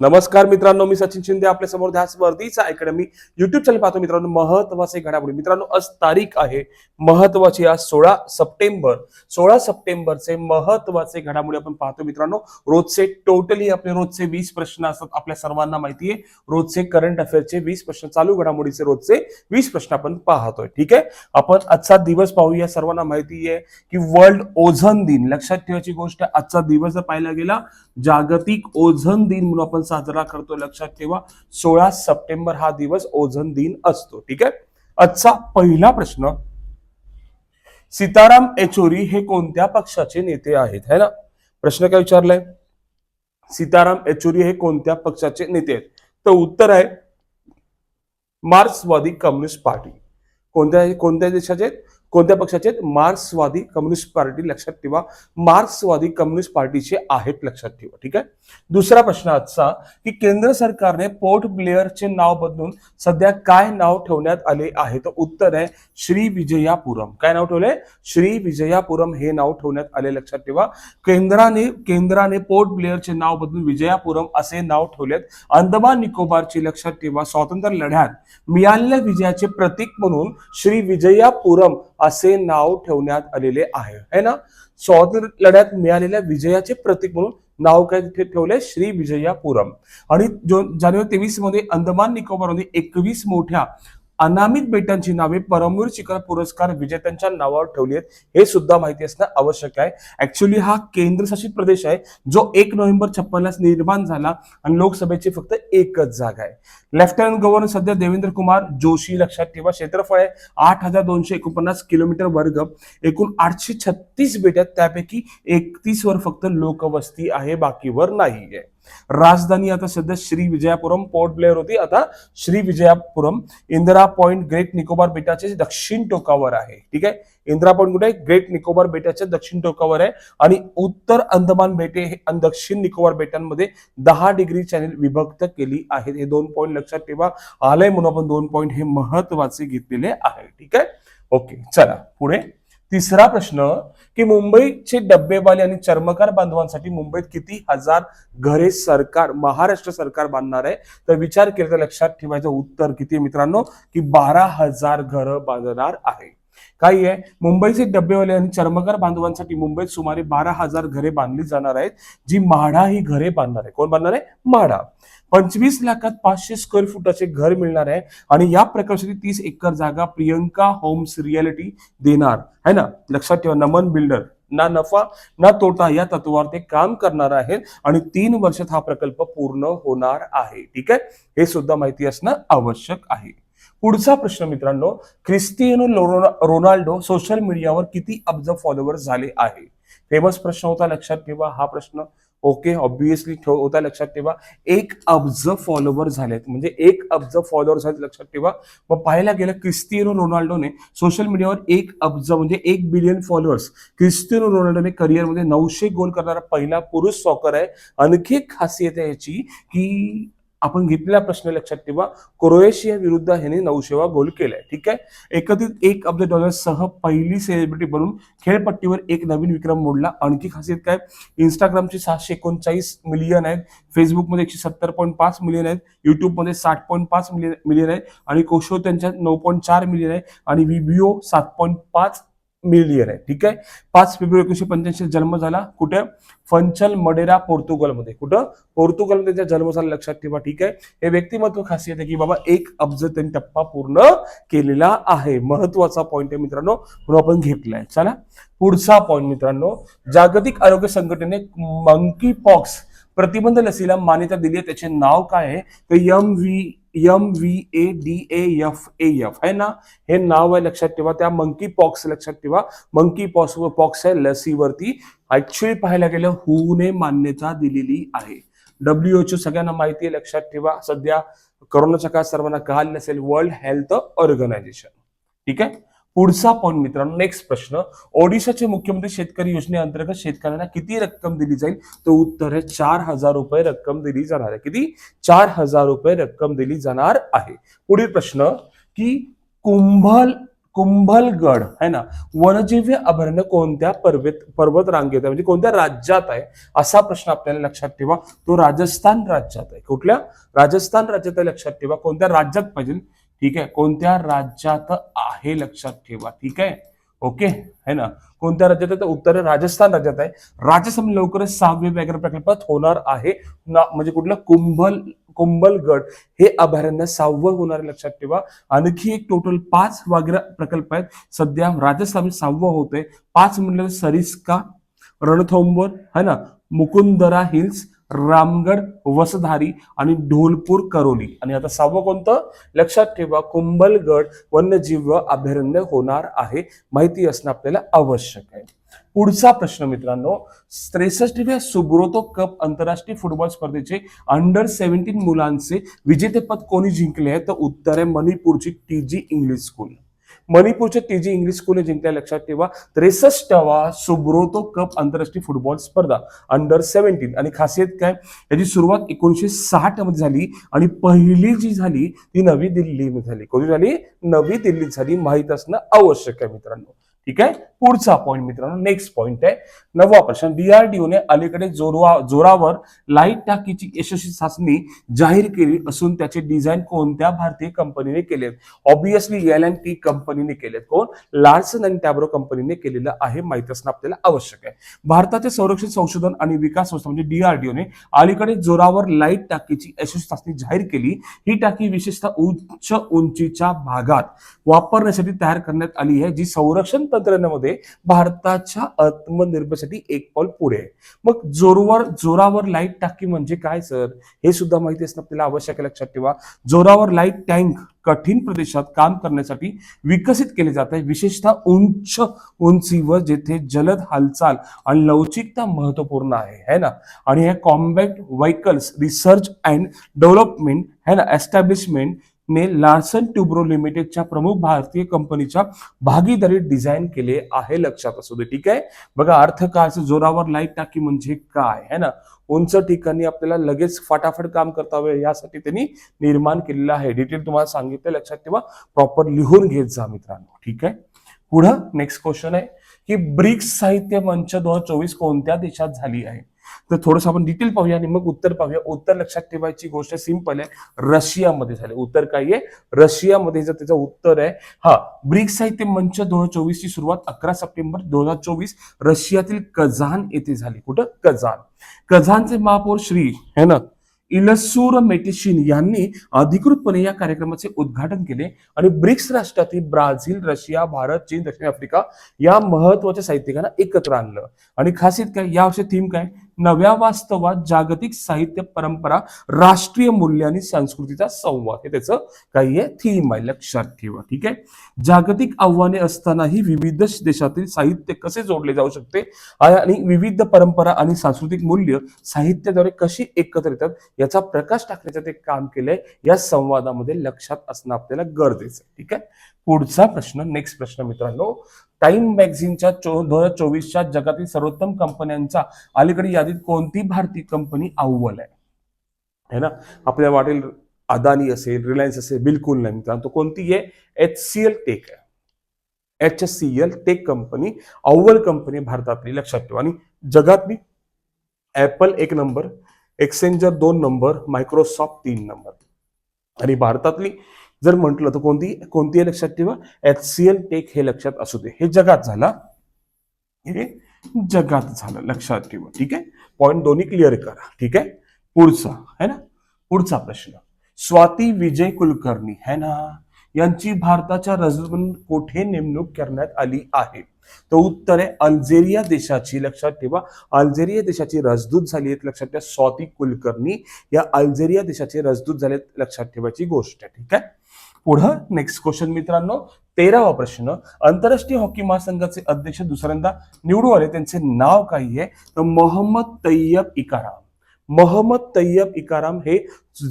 नमस्कार मित्रांनो मी सचिन शिंदे आपल्यासमोर ध्यास वर्धीचा अकॅडमी युट्यूब चॅनल पाहतो मित्रांनो महत्त्वाचे घडामोडी. मित्रांनो आज तारीख आहे महत्वाची आज सोळा सप्टेंबर. सोळा सप्टेंबरचे महत्त्वाचे घडामोडी आपण पाहतो मित्रांनो. रोजचे टोटली आपले रोजचे वीस प्रश्न असतात आपल्या सर्वांना माहिती आहे रोजचे करंट अफेअरचे वीस प्रश्न चालू घडामोडीचे रोजचे वीस प्रश्न आपण पाहतोय. ठीक आहे? आपण आजचा दिवस पाहूया सर्वांना माहिती आहे की वर्ल्ड ओझन दिन. लक्षात ठेवायची गोष्ट आजचा दिवस जर पाहायला गेला जागतिक ओझन दिन म्हणून आपण साजरा करतो. लक्षात ठेवा सोळा सप्टेंबर हा दिवस ओझन दिन असतो. ठीक आहे? आजचा पहिला प्रश्न सीताराम येचुरी हे कोणत्या पक्षाचे नेते आहेत? है ना? प्रश्न काय विचारलाय? सीताराम येचुरी हे कोणत्या पक्षाचे नेते आहेत? तर उत्तर आहे मार्क्सवादी कम्युनिस्ट पार्टी. कोणत्या कोणत्या देशाचे आहेत? कोणत्या पक्षाचे आहेत? मार्क्सवादी कम्युनिस्ट पार्टी लक्षात ठेवा. मार्क्सवादी कम्युनिस्ट पार्टीचे आहेत लक्षात ठेवा. ठीक आहे? दुसरा प्रश्न आजचा की केंद्र सरकारने पोर्ट ब्लेअरचे नाव बदलून सध्या काय नाव ठेवण्यात आले आहे? तर उत्तर आहे श्री विजयापुरम. काय नाव ठेवले श्री विजयापुरम हे नाव ठेवण्यात आले लक्षात ठेवा. केंद्राने केंद्राने पोर्ट ब्लेअरचे नाव बदलून विजयापुरम असे नाव ठेवलेत. अंदमान निकोबारची लक्षात ठेवा. स्वातंत्र्य लढ्यात मिळालेल्या विजयाचे प्रतीक म्हणून श्री विजयापुरम असे नाव ठेवण्यात आलेले आहे. है ना? स्वातंत्र्य लढ्यात मिळालेल्या विजयाचे प्रतीक म्हणून नाव काय तिथे ठेवले श्री विजयापुरम. आणि जानेवारी तेवीसमध्ये अंदमान निकोबारमध्ये एकवीस मोठ्या अनामित बेटांची नावे परमवीर शिखर पुरस्कार विजेत्यांच्या नावावर ठेवली आहेत. हे सुद्धा माहिती असणं आवश्यक आहे. ऍक्च्युली हा केंद्रशासित प्रदेश आहे जो एक नोव्हेंबर छप्पनला निर्माण झाला आणि लोकसभेची फक्त एकच जागा आहे. लेफ्टनंट गव्हर्नर सध्या देवेंद्र कुमार जोशी लक्षात ठेवा क्षेत्रफळ आहे आठ हजार दोनशे एकोणपन्नास किलोमीटर वर्ग. एकूण आठशे छत्तीस बेट आहेत त्यापैकी एकतीस वर फक्त लोकवस्ती आहे बाकीवर नाही आहे राजधानी आता सध्या श्री विजयापुरम पोर्ट ब्लेअर होती. आता श्री विजयापुरम इंदिरा पॉइंट ग्रेट निकोबार बेटाचे दक्षिण टोकावर आहे. ठीक आहे? इंदिरा पॉइंट कुठे? ग्रेट निकोबार बेटाच्या दक्षिण टोकावर आहे. आणि उत्तर अंदमान बेटे हे आणि दक्षिण निकोबार बेटांमध्ये दहा डिग्री चॅनेल विभक्त केली आहेत. हे दोन पॉईंट लक्षात ठेवा. आलंय म्हणून आपण दोन पॉईंट हे महत्त्वाचे घेतलेले आहे ठीक आहे? ओके चला. पुढे तिसरा प्रश्न. की मुंबईचे डब्बेवाले आणि चर्मकार बांधवांसाठी मुंबईत किती हजार घरे सरकार महाराष्ट्र सरकार बांधणार आहे? तर विचार केला तर लक्षात ठेवायचं उत्तर किती मित्रांनो? की बारा हजार घरं बांधणार आहे. काही आहे. मुंबईचे डब्बेवाले आणि चर्मकार बांधवांसाठी मुंबईत सुमारे बारा हजार घरे बांधली जाणार आहेत. जी म्हाडा ही घरे बांधणार आहे. कोण बांधणार आहे? म्हाडा. पंचवीस लाखात पाचशे स्क्वेअर फुटाचे घर मिळणार आहे. आणि या प्रकल्पासाठी तीस एकर जागा प्रियंका होम्स रियालिटी देणार. है ना? लक्षात ठेवा नमन बिल्डर ना नफा ना तोटा या तत्वावर ते काम करणार आहेत. आणि तीन वर्षात हा प्रकल्प पूर्ण होणार आहे. ठीक आहे? हे सुद्धा माहिती असणं आवश्यक आहे. पुढचा प्रश्न मित्रांनो क्रिस्टियानो रोनाल्डो सोशल मीडियावर किती अब्ज फॉलोअर्स झाले आहे? फेमस प्रश्न होता लक्षात ठेवा हा प्रश्न. ओके ऑब्विसली होता लक्षात ठेवा. एक अब्ज फॉलोअर झालेत. म्हणजे एक अब्ज फॉलोअर झालेत लक्षात ठेवा. मग पाहायला गेलं क्रिस्टियानो रोनाल्डोने सोशल मीडियावर एक अब्ज म्हणजे एक बिलियन फॉलोअर्स क्रिस्टियानो रोनाल्डोने करिअरमध्ये नऊशे गोल करणारा पहिला पुरुष सॉकर आहे. आणखी एक खासियत आहे याची की आपण घेतलेला प्रश्न लक्षात ठेवा. क्रोएशिया विरुद्ध ह्याने नऊशेवा गोल केलाय. ठीक आहे? एकत्रित एक अब्ज डॉलर सह पहिली सेलिब्रिटी बनून खेळपट्टीवर एक नवीन विक्रम मोडला. आणखी खासियत काय? इंस्टाग्रामचे सहाशे एकोणचाळीस मिलियन आहेत. फेसबुकमध्ये एकशे सत्तर पॉईंट पाच मिलियन आहेत. युट्यूबमध्ये साठ पॉईंट पाच मिलियन मिलियन आहेत. आणि कोशो त्यांच्या नऊ पॉईंट चार मिलियन आहे. आणि विबिओ सात पॉईंट पाच मिलियर आहे ठीक आहे? पाच फेब्रुवारी एकोणीशे पंच्याऐंशी जन्म झाला. कुठे? फंचल मडेरा पोर्तुगलमध्ये. कुठं? पोर्तुगलमध्ये त्यांचा जन्म झाला लक्षात ठेवा ठीक आहे? हे व्यक्तिमत्व खासियत आहे की बाबा एक अब्ज त्यांनी टप्पा पूर्ण केलेला आहे. महत्त्वाचा पॉईंट आहे मित्रांनो म्हणून आपण घेतलाय. चला. पुढचा पॉईंट मित्रांनो जागतिक आरोग्य संघटनेने मंकी पॉक्स प्रतिबंध लसीला मान्यता दिली आहे. त्याचे नाव काय आहे? तर M V M V A D A F A F आहे ना? हे नाव आहे लक्षात ठेवा. त्या मंकी पॉक्स लक्षात ठेवा. मंकी पॉक्स पॉक्स आहे लसीवरती ऍक्च्युअली पाहायला गेलं हुने मान्यता दिलेली आहे. डब्ल्यूएचओ सगळ्यांना माहिती आहे लक्षात ठेवा. सध्या करोनाच्या काळात सर्वांना काल नसेल वर्ल्ड हेल्थ ऑर्गनायझेशन ठीक आहे? पुढचा पॉईंट मित्रांनो नेक्स्ट प्रश्न. ओडिशाचे मुख्यमंत्री शेतकरी योजनेअंतर्गत शेतकऱ्यांना किती रक्कम दिली जाईल? तर उत्तर आहे चार हजार रुपये रक्कम दिली जाणार आहे. किती? चार हजार रुपये रक्कम दिली जाणार आहे. पुढील प्रश्न की कुंभल कुंभलगड है ना? वनजीव्य अभयारण्य कोणत्या पर्वत पर्वत रांगेत आहे? म्हणजे कोणत्या राज्यात आहे? असा प्रश्न आपल्याला लक्षात ठेवा. तो राजस्थान राज्यात आहे. कुठल्या? राजस्थान राज्यात आहे लक्षात ठेवा. कोणत्या राज्यात पाहिजे? ठीक आहे? कोणत्या राज्यात आहे लक्षात ठेवा ठीक आहे? ओके है ना? कोणत्या राज्यात आहे? तर उत्तर राजस्थान राज्यात आहे. राजस्थान लवकरच सहावे व्याघ्र प्रकल्पात होणार आहे. ना- म्हणजे कुठलं? कुंभल कुंभलगड. हे अभयारण्य सहावं होणार लक्षात ठेवा. आणखी एक टोटल पाच व्याघ्र प्रकल्प आहेत. सध्या राजस्थान सहावं होतंय. पाच म्हणलं सरिस्का रणथोंबर है ना? मुकुंदरा हिल्स रामगड वसधारी आणि ढोलपूर करोली. आणि आता सहावं कोणतं? लक्षात ठेवा कुंभलगड वन्यजीव अभयारण्य होणार आहे. माहिती असणं आपल्याला आवश्यक आहे. पुढचा प्रश्न मित्रांनो त्रेसष्टव्या सुब्रोतो कप आंतरराष्ट्रीय फुटबॉल स्पर्धेचे अंडर सेव्हन्टीन मुलांचे विजेतेपद कोणी जिंकले आहे? तर उत्तर आहे मणिपूरची टी जी इंग्लिश स्कूल. मणिपूरच्या तेजी इंग्लिश स्कूलने जिंकल्या लक्षात ठेवा. त्रेसष्टवा सुब्रोतो कप आंतरराष्ट्रीय फुटबॉल स्पर्धा. अंडर सेव्हन्टीन आणि खासियत काय? याची सुरुवात एकोणीसशे साठमध्ये झाली आणि पहिली जी झाली ती नवी दिल्लीमध्ये झाली. कोणी झाली? नवी दिल्लीत झाली. माहीत असणं आवश्यक आहे मित्रांनो. ठीक आहे? पुढचा पॉईंट मित्रांनो नेक्स्ट पॉईंट आहे. नववा प्रश्न डीआरडीओने अलीकडे जोरवा जोरावर लाइट टाकीची यशस्वी चाचणी जाहीर केली असून त्याचे डिझाईन कोणत्या भारतीय कंपनीने केले ऑब्विसली एल अँड टी कंपनीने केलेत. कोण? लार्सन अँड टॅब्रो कंपनीने केलेलं आहे माहीत असणं आपल्याला आवश्यक आहे. भारताचे संरक्षण संशोधन आणि विकास संस्था म्हणजे डीआरडीओने अलीकडे जोरावर लाइट टाकीची यशस्वी चाचणी जाहीर केली. ही टाकी विशेषतः उच्च उंचीच्या भागात वापरण्यासाठी तयार करण्यात आली आहे जी संरक्षण तंत्रज्ञानामध्ये भारताच्या आत्मनिर्भरसाठी एक पाऊल पुढे आहे. मग जोरवर जोरावर लाइट टाकी म्हणजे काय सर? हे सुद्धा माहिती असणं आपल्याला आवश्यक आहे लक्षात ठेवा. जोरावर लाइट टँक कठीण प्रदेशात काम करण्यासाठी विकसित केले जात आहे. विशेषतः उंच उंचीवर जेथे जलद हालचाल आणि लवचिकता महत्त्वपूर्ण आहे. है ना? आणि हे combat vehicles research and development है ना? एस्टॅब्लिशमेंट ने लार्सन ट्युब्रो लिमिटेडच्या प्रमुख भारतीय कंपनीच्या भागीदारीत डिझाईन केले आहे लक्षात असू दे ठीक आहे? बघा अर्थ काय जोरावर लाइट टाकी म्हणजे काय है ना? उंच ठिकाणी आपल्याला लगेच फटाफट काम करता यावं यासाठी त्यांनी निर्माण केलेलं आहे. डिटेल तुम्हाला सांगितलं लक्षात ठेवा. प्रॉपर लिहून घेत जा मित्रांनो ठीक आहे? पुढं नेक्स्ट क्वेश्चन आहे की ब्रिक्स साहित्य मंच दोन हजार चोवीस कोणत्या देशात झाली आहे? तर थोडंसं आपण डिटेल पाहूया आणि मग उत्तर पाहूया. उत्तर लक्षात ठेवायची गोष्ट सिंपल आहे. रशियामध्ये झाले. उत्तर काय आहे? रशियामध्ये जर त्याचं उत्तर आहे हा ब्रिक्स साहित्य मंच दोन हजार चोवीस ची सुरुवात अकरा सप्टेंबर दोन हजार चोवीस रशियातील कझान येथे झाली. कुठं? कझान. कझानचे महापौर श्री है ना? इलसूर मेटिशिन यांनी अधिकृतपणे या कार्यक्रमाचे उद्घाटन केले आणि ब्रिक्स राष्ट्रातील ब्राझील रशिया भारत चीन दक्षिण आफ्रिका या महत्त्वाच्या साहित्यिकांना एकत्र आणलं. आणि खासियत काय? या वर्षी थीम काय? नव्या वास्तवात जागतिक साहित्य परंपरा राष्ट्रीय मूल्य आणि संस्कृतीचा संवाद. हे त्याचं काही आहे थीम आहे लक्षात ठेवा ठीक आहे? जागतिक आव्हाने असतानाही विविध देशातील साहित्य कसे जोडले जाऊ शकते? आणि विविध परंपरा आणि सांस्कृतिक मूल्य साहित्याद्वारे कशी एकत्र येतात? याचा प्रकाश टाकण्याचं ते काम केलंय. या संवादामध्ये लक्षात असणं आपल्याला गरजेचं आहे ठीक आहे? पुढचा प्रश्न नेक्स्ट प्रश्न मित्रांनो. टाइम मॅगझिनच्या दोन हजार चोवीसच्या जगातील सर्वोत्तम कंपन्यांचा अलीकडे यादीत कोणती भारतीय कंपनी अव्वल आहे? है ना? आपल्या वाटेल अदानी असेल रिलायन्स असेल बिलकुल नाही मित्रांनो. तो कोणती आहे? एच सी एल टेक आहे. H C L tech company अव्वल कंपनी भारतातली. लक्षात ठेवा. आणि जगातली ऍपल एक नंबर एक्सेंजर दोन नंबर मायक्रोसॉफ्ट तीन नंबर. आणि भारतातली जर म्हटलं तर कोणती कोणती आहे लक्षात ठेवा. एच सी एल टेक हे लक्षात असू दे. हे जगात झाला. हे जगात झालं. लक्षात ठेवा. ठीक आहे? पॉईंट दोन्ही क्लिअर करा. ठीक आहे? पुढचा. है ना? पुढचा प्रश्न. स्वाती विजय कुलकर्णी. है ना? यांची भारताच्या राजदूत कोठे नेमणूक करण्यात आली आहे? तर उत्तर आहे अल्जेरिया देशाची. लक्षात ठेवा. अल्जेरिया देशाची राजदूत झाली आहेत. लक्षात ठेवा. स्वाती कुलकर्णी या अल्जेरिया देशाचे राजदूत झालेत. लक्षात ठेवायची गोष्ट आहे. ठीक आहे? पुढं नेक्स्ट क्वेश्चन मित्रांनो तेरावा प्रश्न. आंतरराष्ट्रीय हॉकी महासंघाचे अध्यक्ष दुसऱ्यांदा निवडून आले. त्यांचे नाव काही आहे? तर मोहम्मद तय्यब इकाराम. मोहम्मद तय्यब इकाराम हे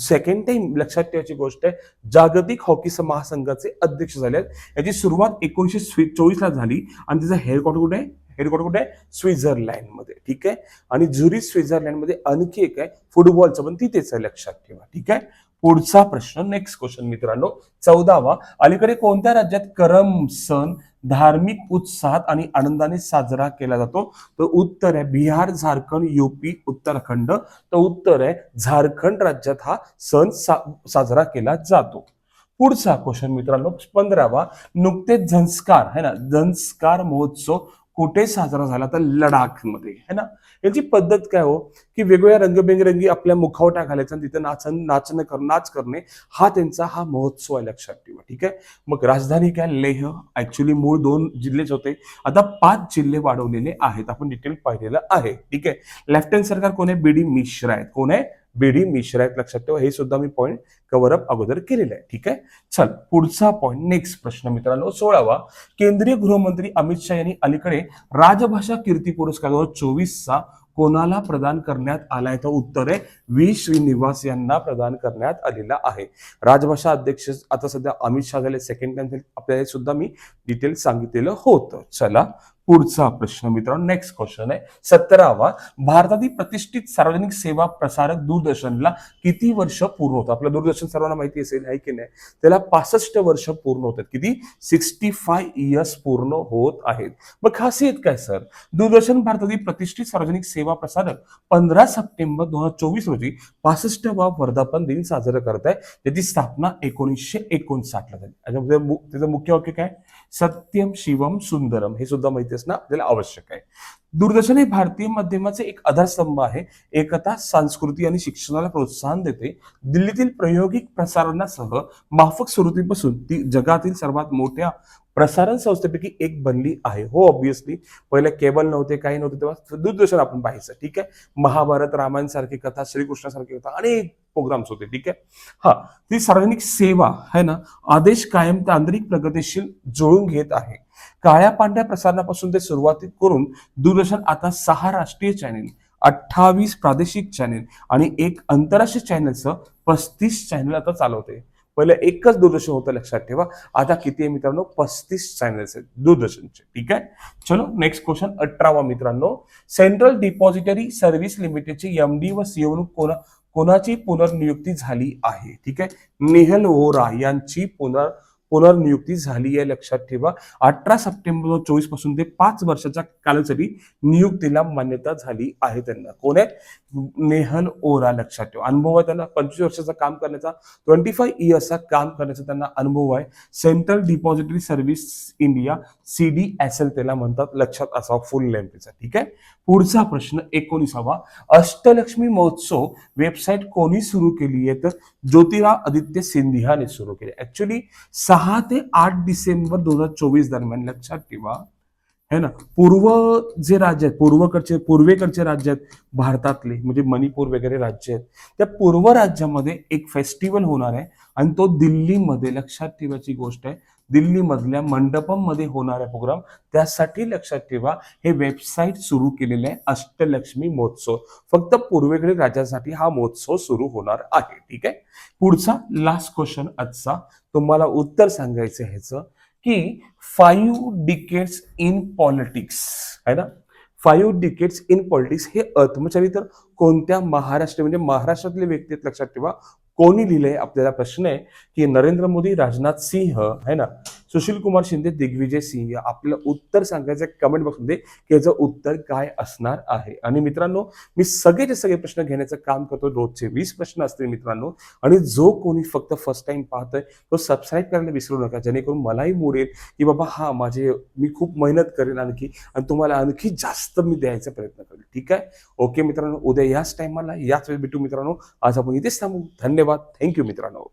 सेकंड टाइम लक्षात ठेवायची गोष्ट आहे. जागतिक हॉकी महासंघाचे अध्यक्ष झाले आहेत. याची सुरुवात एकोणीशे चोवीस ला झाली आणि त्याचं हेडक्वार्टर कुठे आहे? हेडक्वार्टर कुठे आहे? स्वित्झर्लंडमध्ये ठीक आहे? आणि झुरिच स्वित्झर्लंडमध्ये आणखी एक आहे. फुटबॉलचं पण तिथेच आहे लक्षात ठेवा. ठीक आहे? पुढचा प्रश्न नेक्स्ट क्वेश्चन मित्रांनो. चौदावा अलीकडे कोणत्या राज्यात करम सण धार्मिक उत्साहात आणि आनंदाने साजरा केला जातो? तर उत्तर आहे बिहार झारखंड युपी उत्तराखंड. तर उत्तर आहे झारखंड राज्यात हा सण सा, साजरा केला जातो. पुढचा क्वेश्चन मित्रांनो पंधरावा नुकतेच झंस्कार है ना? झंस्कार महोत्सव कुठे साजरा झाला तर लडाखमध्ये. है ना? याची पद्धत काय हो? की वेगवेगळ्या रंगबेरंगी आपल्या मुखावटा घालायचा आणि तिथे नाचन नाचणं कर नाच करणे हा त्यांचा हा महोत्सव आहे लक्षात ठेवा ठीक आहे? मग राजधानी काय? लेह. ऍक्च्युली मूळ दोन जिल्हेच होते. आता पाच जिल्हे वाढवलेले आहेत. आपण डिटेल पाहिलेलं आहे ठीक आहे? लेफ्टनंट सरकार कोण आहे? बीडी मिश्रा आहेत. कोण आहे? बीडी मिश्रा आहेत लक्षात ठेवा. हे सुद्धा मी पॉईंट कव्हर अप अगोदर केलेलं आहे. ठीक आहे? चल पुढचा पॉईंट नेक्स्ट प्रश्न मित्रांनो सोळावा. केंद्रीय गृहमंत्री अमित शहा यांनी अलीकडे राजभाषा कीर्ती पुरस्कार दोन हजार चोवीसचा कोणाला प्रदान करण्यात आलाय? तर उत्तर आहे व्ही. श्रीनिवास यांना प्रदान करण्यात आलेला आहे. राजभाषा अध्यक्ष आता सध्या अमित शहा झाले सेकंड टाइम आपल्याला सुद्धा मी डिटेल सांगितलेलं होतं. चला पुढचा प्रश्न मित्रांनो नेक्स्ट क्वेश्चन आहे. सतरावा भारतातील प्रतिष्ठित सार्वजनिक सेवा प्रसारक दूरदर्शनला किती वर्ष पूर्ण होतं आपलं दूरदर्शन सर्वांना माहिती असेल आहे की नाही? त्याला पासष्ट वर्ष पूर्ण होतात. किती? सिक्स्टी फाय इयर्स पूर्ण होत आहेत. मग खासियत काय सर? दूरदर्शन भारतातील प्रतिष्ठित सार्वजनिक सेवा प्रसारक पंधरा सप्टेंबर दोन हजार चोवीस रोजी पासष्ट वा वर्धापन दिन साजरा करत आहे. त्याची स्थापना एकोणीसशे एकोणसाठला झाली. त्याचं त्याचं मुख्य वाक्य काय? सत्यम शिवम सुंदरम. हे सुद्धा माहिती असणं आपल्याला आवश्यक आहे. दूरदर्शन हे भारतीय माध्यमाचे एक आधारस्तंभ आहे. एकता संस्कृती आणि शिक्षणाला प्रोत्साहन देते. दिल्लीतील प्रायोगिक प्रसारणासह माफक स्वरूपीपासून ती जगातील सर्वात मोठ्या प्रसारण संस्थेपैकी एक बनली आहे. हो ऑब्विसली पहिले केबल नव्हते काही नव्हते तेव्हा दूरदर्शन आपण पाहायचं ठीक आहे? महाभारत रामायण सारखी कथा श्रीकृष्णासारखी कथा अनेक प्रोग्राम्स होते ठीक आहे? हा ती सार्वजनिक सेवा आहे ना? आदेश कायम तांत्रिक प्रगतीशील जुळून घेत आहे. काळ्या पांढऱ्या प्रसारणापासून ते सुरुवाती करून दूरदर्शन आता सहा राष्ट्रीय चॅनेल अठ्ठावीस प्रादेशिक चॅनेल आणि एक आंतरराष्ट्रीय चॅनेलचं पस्तीस चॅनेल आता चालवते पहिले एकच दूरदर्शन होतं लक्षात ठेवा. आता किती आहे मित्रांनो? पस्तीस चॅनल्स आहेत दूरदर्शनचे. ठीक आहे? चलो नेक्स्ट क्वेश्चन अठरावा मित्रांनो. सेंट्रल डिपॉझिटरी सर्व्हिस लिमिटेडची एम डी व सीओ कोणा कोणाची पुनर्नियुक्ती झाली आहे? ठीक आहे? नेहल वोरा यांची पुनर् पुनर्नियुक्ती झाली आहे लक्षात ठेवा. अठरा सप्टेंबर दोन चोवीसपासून ते पाच वर्षाच्या कालासाठी नियुक्तीला मान्यता झाली आहे त्यांना. कोण आहे नेहल ओरा लक्षात ठेवा. अनुभव आहे त्यांना. पंचवीस वर्षाचा काम करण्याचा ट्वेंटी फाय इयर्सचा काम करण्याचा त्यांना अनुभव आहे. Central depository service India C D S L त्याला म्हणतात. लक्षात असावा फुल लेंथचा ठीक आहे? पुढचा प्रश्न एकोणीसावा. अष्टलक्ष्मी महोत्सव वेबसाईट कोणी सुरू केली आहे? तर ज्योतिराव आदित्य सिंधियाने सुरू केली. ऍक्च्युली सहा ते आठ डिसेंबर दोन हजार चोवीस दरम्यान लक्षात ठेवा. है ना? पूर्व जे राज्य आहेत पूर्वकडचे पूर्वेकडचे राज्य आहेत भारतातले म्हणजे मणिपूर वगैरे राज्य आहेत त्या पूर्व राज्यामध्ये एक फेस्टिवल होणार आहे आणि तो दिल्लीमध्ये लक्षात ठेवायची गोष्ट आहे दिल्लीमधल्या मंडपममध्ये होणारा प्रोग्राम त्यासाठी लक्षात ठेवा हे वेबसाईट सुरू केलेले आहे अष्टलक्ष्मी महोत्सव. फक्त पूर्वेकडील राज्यासाठी हा महोत्सव सुरू होणार आहे ठीक आहे? पुढचा लास्ट क्वेश्चन आजचा तुम्हाला उत्तर सांगायचं ह्याचं की फाईव्ह डिकेट्स इन पॉलिटिक्स आहे ना? फाईव्ह डिकेट्स इन पॉलिटिक्स हे आत्मचरित्र कोणत्या महाराष्ट्र म्हणजे महाराष्ट्रातले व्यक्ती लक्षात ठेवा. कोणी लिहिले आपल्याला प्रश्न आहे की नरेंद्र मोदी राजनाथ सिंह है ना? सुशील कुमार शिंदे दिग्विजय सिंह आपलं उत्तर सांगायचं कमेंट बॉक्समध्ये की याचं उत्तर काय असणार आहे. आणि मित्रांनो मी सगळेचे सगळे प्रश्न घेण्याचं काम करतो. रोजचे वीस प्रश्न असतील मित्रांनो. आणि जो कोणी फक्त फर्स्ट टाइम पाहतोय तो सबस्क्राईब करायला विसरू नका. जेणेकरून मलाही मुडेल की बाबा हा माझे मी खूप मेहनत करेन आणखी आणि तुम्हाला आणखी जास्त मी द्यायचा प्रयत्न करेल ठीक आहे? ओके मित्रांनो उद्या याच टायमाला याच वेळी भेटू मित्रांनो. आज आपण इथेच थांबू. धन्यवाद. थँक्यू मित्रांनो.